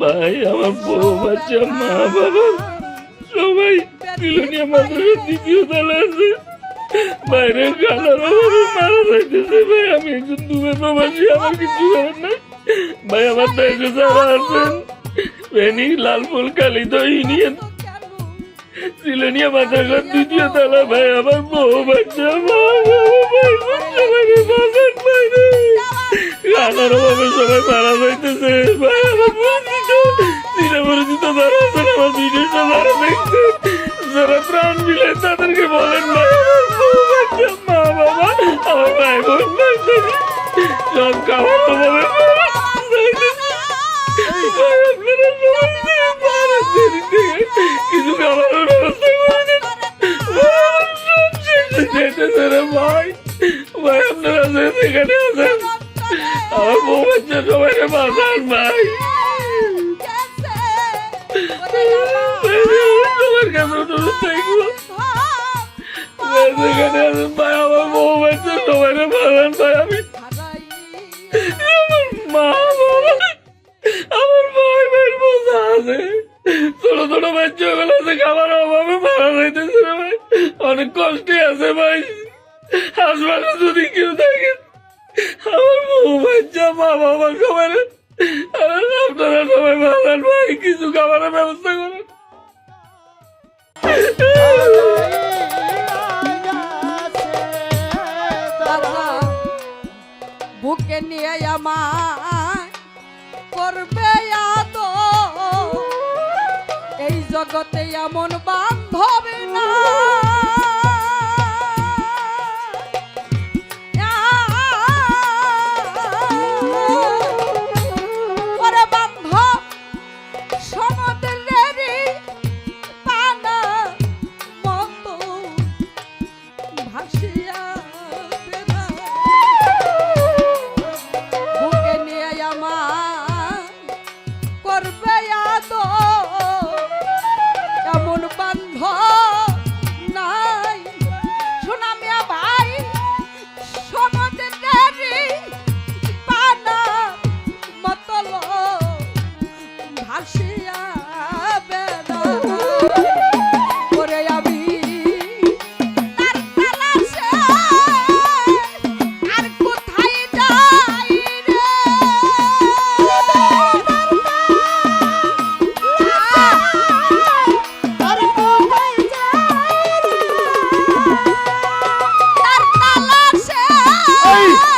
ভাই, আমার বউ বাচ্চা, মা বাবা, সবাই মিলনীয় মাদ্রাসার দ্বিতীয় তলা আছে। বাইরে গালার অভাবে মারা যাইতেছে ভাই, আমি একজন দুবে প্রবাসী, আমার কিছু করার নাই। ভাই, আমার দেশে যারা আছেন ফেনি লালফুল কালী তো ইউনিয়ন সিলেনিয়া দ্বিতীয় ভাই, আমার বউ বাচ্চা, মা বাবা ভাই গালার অভাবে সবাই মারা যাইতেছে। আমার পরিচিত যারা আছেন আমার ভিডিওটা যারা দেখছেন যারা প্রাণ দিলেন তাদেরকে বলেন, ভাই কিছু খাবারের ব্যবস্থা দিন। ভাই আপনারা যে আছেন আমার বউ বাচ্চা সবাই বাঁচান ভাই। তোমার কাছে অনুরোধ থাকব সেখানে আছেন ভাই আমার বউ বাচ্চা সবাই বাঁচান ভাই আমি আমার মা বাবা আমার ভাই বোঝা আছে। ছোট ছোট বাচ্চা গুলো আছে খাবার অভাবে মারা যাইতেছে ভাই অনেক কষ্টে আছে ভাই। হাসপাতালে যদি কেউ থাকে কিছু খাবারের ব্যবস্থা করেন বুকে নিয়ে আমায় করবে এই জগতে এমন বান্ধবী না Ai!